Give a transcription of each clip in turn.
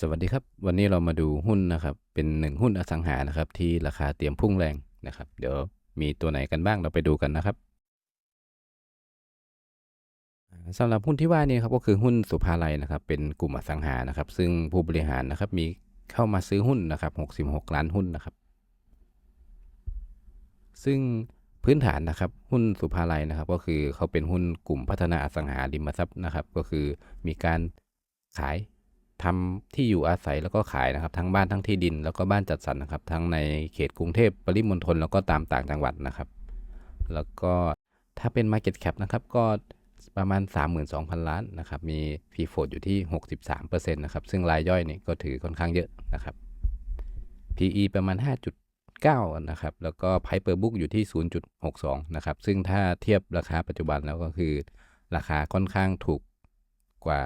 สวัสดีครับ วันนี้เรามาดูหุ้นนะครับ เป็นหนึ่งหุ้นอสังหานะครับ ที่ราคาเตรียมพุ่งแรงนะครับ เดี๋ยวมีตัวไหนกันบ้างเราไปดูกันนะครับสำหรับหุ้นที่ว่านี้ครับก็คือหุ้นสุภาลัยนะครับ เป็นกลุ่มอสังหานะครับ ซึ่งผู้บริหารนะครับมีเข้ามาซื้อหุ้นนะครับ 66 ล้านหุ้นนะครับ ซึ่งพื้นฐานนะครับ หุ้นสุภาลัยนะครับ ก็คือเขาเป็นหุ้นกลุ่มพัฒนาอสังหาริมทรัพย์นะครับ ก็คือมีการขาย ทำที่อยู่อาศัยแล้วก็ขายนะครับ ทั้งบ้านทั้งที่ดิน แล้วก็บ้านจัดสรรนะครับ ทั้งในเขตกรุงเทพปริมณฑลแล้วก็ตามต่างจังหวัดนะครับ แล้วก็ถ้าเป็น Market Cap นะครับก็ประมาณ 32,000 ล้านนะครับ มี P f o อยู่ที่ 63%นะครับ ซึ่งรายย่อยนี่ก็ถือค่อนข้างเยอะนะครับ PE ประมาณ 5.9 นะครับ แล้วก็ Price per book อยู่ที่ 0.62 นะครับ ซึ่งถ้าเทียบราคาปัจจุบันแล้วก็คือ ราคาค่อนข้างถูกกว่า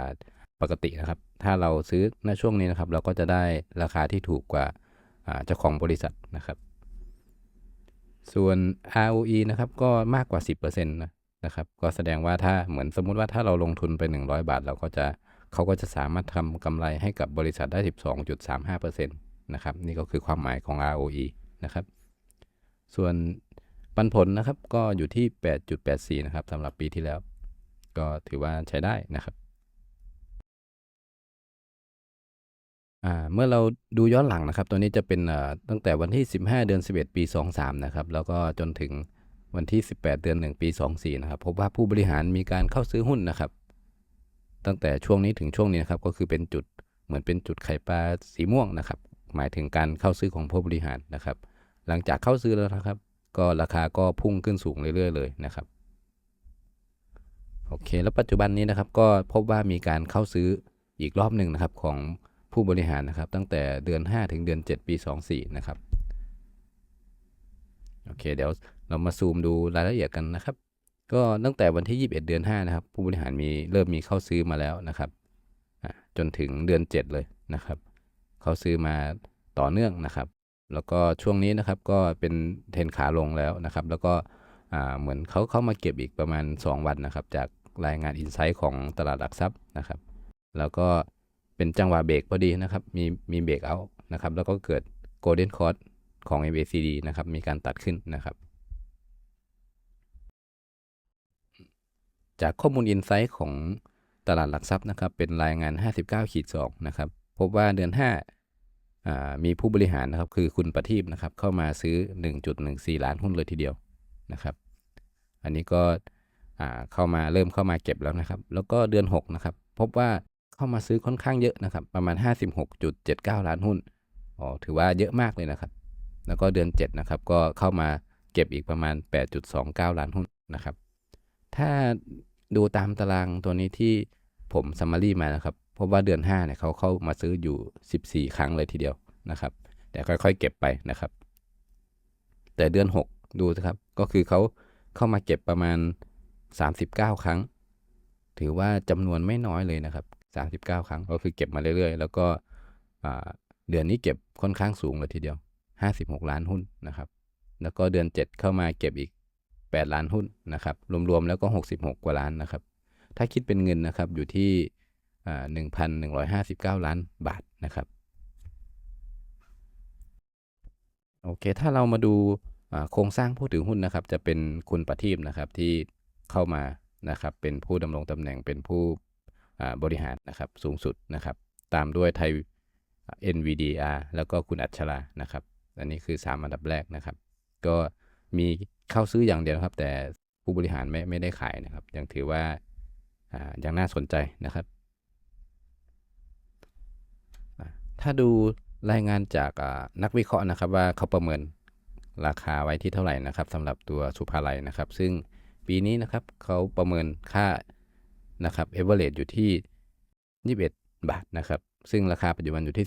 ปกตินะครับ ถ้าเราซื้อในช่วงนี้นะครับ เราก็จะได้ราคาที่ถูกกว่าอ่าเจ้าของบริษัทนะครับ ส่วน ROE นะครับก็มากกว่า 10%นะนะครับ ก็แสดงว่าถ้าเหมือนสมมุติว่าถ้าเราลงทุนไป 100 บาท เราก็จะเขาก็จะสามารถทำกำไรให้กับบริษัทได้ 12.35%นะครับ นี่ก็คือความหมายของ ROE นะครับ ส่วนปันผลนะครับก็อยู่ที่ 8.84 นะครับสำหรับปีที่แล้ว ก็ถือว่าใช้ได้นะครับ อ่าเมื่อเราดูย้อนหลังนะครับ ตัวนี้จะเป็นอ่อตั้งแต่วันที่ 15 เดือน 11 ปี 23 นะครับ แล้วก็จนถึงวันที่ 18 เดือน 1 ปี 24 นะครับ พบว่าผู้บริหารมีการเข้าซื้อหุ้นนะครับ ตั้งแต่ช่วงนี้ถึงช่วงนี้นะครับ ก็คือเป็นจุดเหมือนเป็นจุดไข่ปลาสีม่วงนะครับ หมายถึงการเข้าซื้อของผู้บริหารนะครับ หลังจากเข้าซื้อแล้วนะครับ ก็ราคาก็พุ่งขึ้นสูงเรื่อยๆ เลยนะครับ โอเค แล้วปัจจุบันนี้นะครับ ก็พบว่ามีการเข้าซื้ออีกรอบหนึ่งนะครับของ ผู้บริหารนะครับ ตั้งแต่เดือน 5 ถึงเดือน 7 ปี 24 นะครับ โอเค เดี๋ยวเรามาซูมดูรายละเอียดกันนะครับ ก็ตั้งแต่วันที่ 21 เดือน 5 นะครับ ผู้บริหารมีเริ่มมีเข้าซื้อมาแล้วนะครับจนถึงเดือน 7 เลยนะครับ เขาซื้อมาต่อเนื่องนะครับ แล้วก็ช่วงนี้นะครับก็เป็นเทนขาลงแล้วนะครับ แล้วก็เหมือนเขาเข้ามาเก็บอีกประมาณ 2 วันนะครับ จากรายงานอินไซต์ของตลาดหลักทรัพย์นะครับ แล้วก็ เป็นจังหวะเบรกพอดีนะครับ มีมีเบรกเอานะครับ แล้วก็เกิด Golden Cross ของ MACD นะครับ มีการตัดขึ้นนะครับ จากข้อมูลอินไซต์ของตลาดหลักทรัพย์นะครับ เป็นรายงาน 59ขีด2นะครับ พบว่าเดือน5อ่ามีผู้บริหารนะครับ คือคุณประทีปนะครับ เข้ามาซื้อ 1.14 ล้านหุ้นเลยทีเดียวนะครับ อันนี้ก็เข้ามาเริ่มเข้ามาเก็บแล้วนะครับ แล้วก็เดือน6นะครับ พบว่า เข้ามาซื้อค่อนข้างเยอะนะครับ ประมาณ 56.79 ล้านหุ้นอ๋อถือว่าเยอะมากเลยนะครับ แล้วก็เดือน 7 นะครับ ก็เข้ามาเก็บอีกประมาณ 8.29 ล้านหุ้นนะครับ ถ้าดูตามตารางตัวนี้ที่ผมซัมมารีมานะครับพบว่าเดือน5เนี่ยเขาเข้ามาซื้ออยู่ 14 ครั้งเลยทีเดียวนะครับ แต่ค่อยๆ เก็บไปนะครับ แต่เดือน 6 ดูนะครับ ก็คือเขาเข้ามาเก็บประมาณ 39 ครั้ง ถือว่าจำนวนไม่น้อยเลยนะครับ 39 ครั้งก็คือเก็บมาเรื่อยๆ แล้วก็เดือนนี้เก็บค่อนข้างสูงเลยทีเดียว 56 ล้านหุ้นนะครับ แล้วก็เดือน 7 เข้ามาเก็บอีก 8 ล้านหุ้นนะครับ รวมๆแล้วก็ 66 กว่าล้านนะครับ ถ้าคิดเป็นเงินนะครับอยู่ที่อ่า1,159 ล้านบาทนะครับ โอเค ถ้าเรามาดูโครงสร้างผู้ถือหุ้นนะครับ จะเป็นคุณประทีปนะครับที่เข้ามานะครับ เป็นผู้ดำรงตำแหน่งเป็นผู้ บริหารนะครับสูงสุดนะครับ ตามด้วยไทย NVDR แล้วก็คุณอัชรานะครับ อันนี้คือ 3 อันดับแรกนะครับ ก็มีเข้าซื้ออย่างเดียวครับ แต่ผู้บริหารไม่ไม่ได้ขายนะครับ ยังถือว่าอ่ายังน่าสนใจนะครับ ถ้าดูรายงานจากนักวิเคราะห์นะครับว่าเขาประเมินราคาไว้ที่เท่าไหร่นะครับสำหรับตัวสุภาลัยนะครับ ซึ่งปีนี้นะครับเขาประเมินค่า นะครับเอเวอเรอยู่ที่ 21 บาทนะครับ ซึ่งราคาปัจจุบันอยู่ที่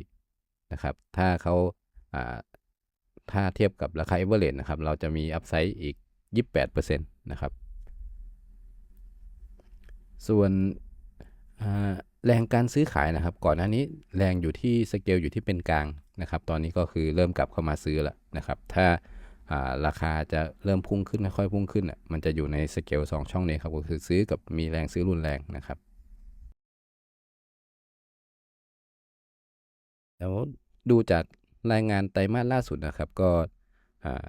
16.4 นะครับ ถ้าเขาถ้าเทียบกับราคาเอเวอเรนะครับ เราจะมีอัพไซด์อีก 28%นะครับ ส่วนแรงการซื้อขายนะครับ ก่อนหน้านี้แรงอยู่ที่สเกลอยู่ที่เป็นกลางนะครับ ตอนนี้ก็คือเริ่มกลับเข้ามาซื้อแล้วนะครับ ถ้า ราคาจะเริ่มพุ่งขึ้นค่อยๆพุ่งขึ้นอะมันจะอยู่ในสเกล2ช่องนี้ครับก็คือซื้อกับมีแรงซื้อรุนแรงนะครับแล้วดูจากรายงานไตรมาสล่าสุดนะครับก็อ่า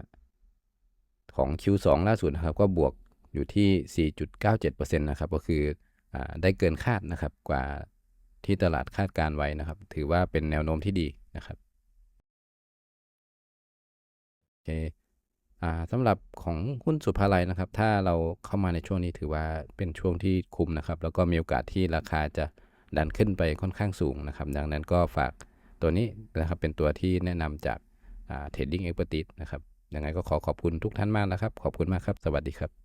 ของ Q2 ล่าสุดนะครับก็บวกอยู่ที่ 4.97%นะครับก็คืออได้เกินคาดนะครับกว่าที่ตลาดคาดการไว้นะครับ ถือว่าเป็นแนวโน้มที่ดีนะครับโอเค สำหรับของหุ้นสุภาลัยนะครับ ถ้าเราเข้ามาในช่วงนี้ถือว่าเป็นช่วงที่คุ้มนะครับ แล้วก็มีโอกาสที่ราคาจะดันขึ้นไปค่อนข้างสูงนะครับ ดังนั้นก็ฝากตัวนี้นะครับเป็นตัวที่แนะนำจากเทรดดิ้งเอ็กซ์เพรสตินะครับยังไงก็ขอขอบคุณทุกท่านมากนะครับ ขอบคุณมากครับ สวัสดีครับ